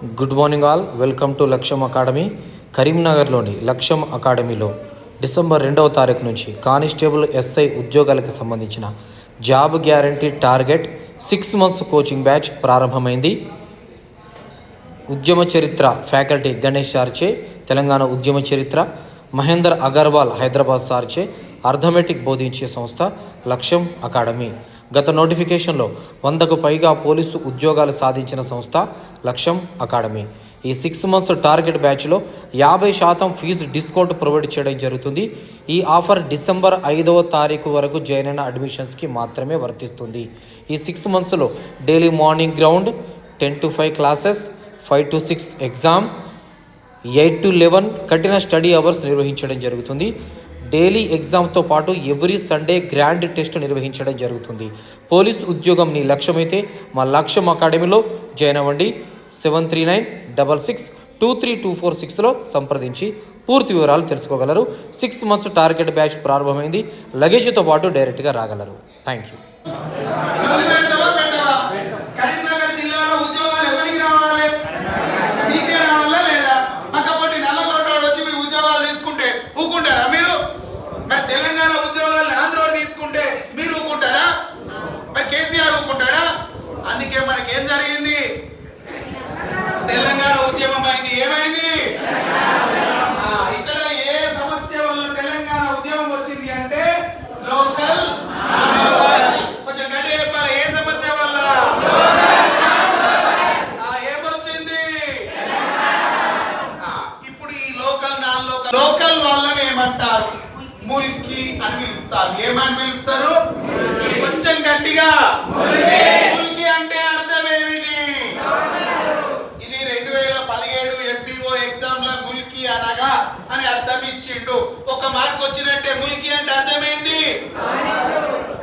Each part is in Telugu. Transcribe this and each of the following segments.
Good morning all. Welcome to Lakshyam academy కరీంనగర్లోని లక్ష్యం అకాడమీలో డిసెంబర్ రెండవ తారీఖు నుంచి కానిస్టేబుల్ ఎస్ఐ ఉద్యోగాలకు సంబంధించిన job guarantee target six months coaching batch ప్రారంభమైంది. ఉద్యమ చరిత్ర ఫ్యాకల్టీ గణేష్ సార్చే తెలంగాణ ఉద్యమ చరిత్ర మహేందర్ అగర్వాల్ హైదరాబాద్ సార్చే అర్థమెటిక్ బోధించే సంస్థ లక్ష్యం అకాడమీ. గత నోటిఫికేషన్లో వందకు పైగా పోలీసు ఉద్యోగాలు సాధించిన సంస్థ లక్ష్యం అకాడమీ. ఈ సిక్స్ మంత్స్ టార్గెట్ బ్యాచ్లో యాభై శాతం ఫీజు డిస్కౌంట్ ప్రొవైడ్ చేయడం జరుగుతుంది. ఈ ఆఫర్ డిసెంబర్ ఐదవ తారీఖు వరకు జాయిన్ అయిన అడ్మిషన్స్కి మాత్రమే వర్తిస్తుంది. ఈ సిక్స్ మంత్స్లో daily morning ground ten to five classes five to six exam eight to eleven కఠిన స్టడీ అవర్స్ నిర్వహించడం జరుగుతుంది. డైలీ ఎగ్జామ్తో పాటు ఎవ్రీ సండే గ్రాండ్ టెస్ట్ నిర్వహించడం జరుగుతుంది. పోలీస్ ఉద్యోగం నీ లక్ష్యమైతే మా లక్ష్యం అకాడమీలో జాయిన్ అవ్వండి seven three nine double six two three two four సిక్స్లో సంప్రదించి పూర్తి వివరాలు తెలుసుకోగలరు. సిక్స్ మంత్స్ టార్గెట్ బ్యాచ్ ప్రారంభమైంది. లగేజ్తో పాటు డైరెక్ట్గా రాగలరు. థ్యాంక్ యూ తెలంగాణ ఉద్యమం అయింది. ఏమైంది? ఆ, ఇక్కడ ఏ సమస్య వల్ల తెలంగాణ ఉద్యమం వచ్చింది అంటే లోకల్ కొంచెం గట్టి చెప్పాలి? ఏ సమస్య వల్ల? ఆ, ఏమొచ్చింది? ఇప్పుడు ఈ లోకల్ నాన్ లోకల్. లోకల్ వాళ్ళని ఏమంటారు? మురికి అని పిలుస్తారు. ఏమని పిలుస్తారు? కొంచెం గట్టిగా ముల్కి అంటే అర్థం ఏమిటి ఇది రెండు వేల పదిహేడు ఎంపీఓ ఎగ్జామ్లో ముల్కి అనగా అని అర్థం ఇచ్చిండు ఒక మార్క్ వచ్చినట్టే ముల్కి అంటే అర్థమైంది?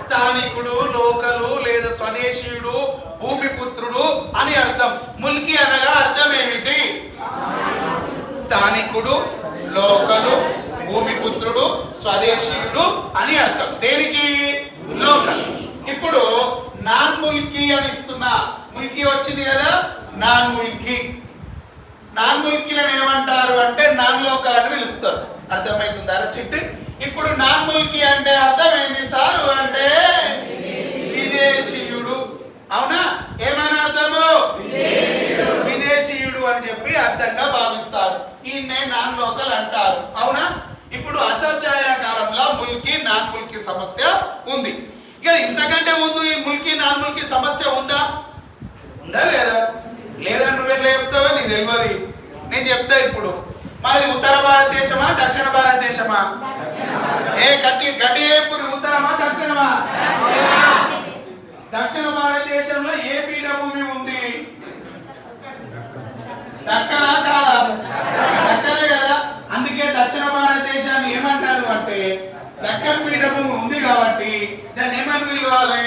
స్థానికుడు లోకలు లేదా స్వదేశీయుడు భూమిపుత్రుడు అని అర్థం. ముల్కి అనగా అర్థం ఏమిటి స్థానికుడు లోకలు భూమిపుత్రుడు స్వదేశీయుడు అని అర్థం. దేనికి? లోకల్. ఇప్పుడు నాన్ ముల్కి అని ఇస్తున్నా ముల్కి వచ్చింది కదా? నాన్ ముల్కి. నాన్ ముల్కీలను ఏమంటారు అంటే నాన్ లోకల్ అని పిలుస్తారు. అర్థమవుతుందా చిట్టి ఇప్పుడు నాన్ ముల్కీ అంటే అర్థమైంది సారు అంటే విదేశీయుడు. అవునా? ఏమైనా అర్థము? విదేశీయుడు. అని చెప్పి అర్థంగా భావిస్తారు. ఈయన్నే నాన్ లోకల్ అంటారు. అవునా? ఇప్పుడు అసత్యాయన కాలంలో ముల్కి నాన్ ముల్కి సమస్య ఉంది. ఇక ఇంతకంటే ముందు ఈ ముల్కి నాన్ ముల్కి సమస్య ఉందా? ఉందా లేదా? లేదా నువ్వే చెప్తావా నీకు తెలియదు నేను చెప్తా ఇప్పుడు. మరి ఉత్తర భారతదేశమా దక్షిణ భారతదేశమా? ఏ గట్టి గట్టి ఇప్పుడు ఉత్తరమా దక్షిణమా? దక్షిణ భారతదేశంలో ఏ పీఠభూమి ఉంది? దక్కనా కాదా? దక్కలే కదా. అందుకే దక్షిణ భారతదేశాన్ని ఏమంటారు అంటే దక్కన్ పీఠభూమి ఉంది కాబట్టి దాన్ని ఏమని పిలవాలి?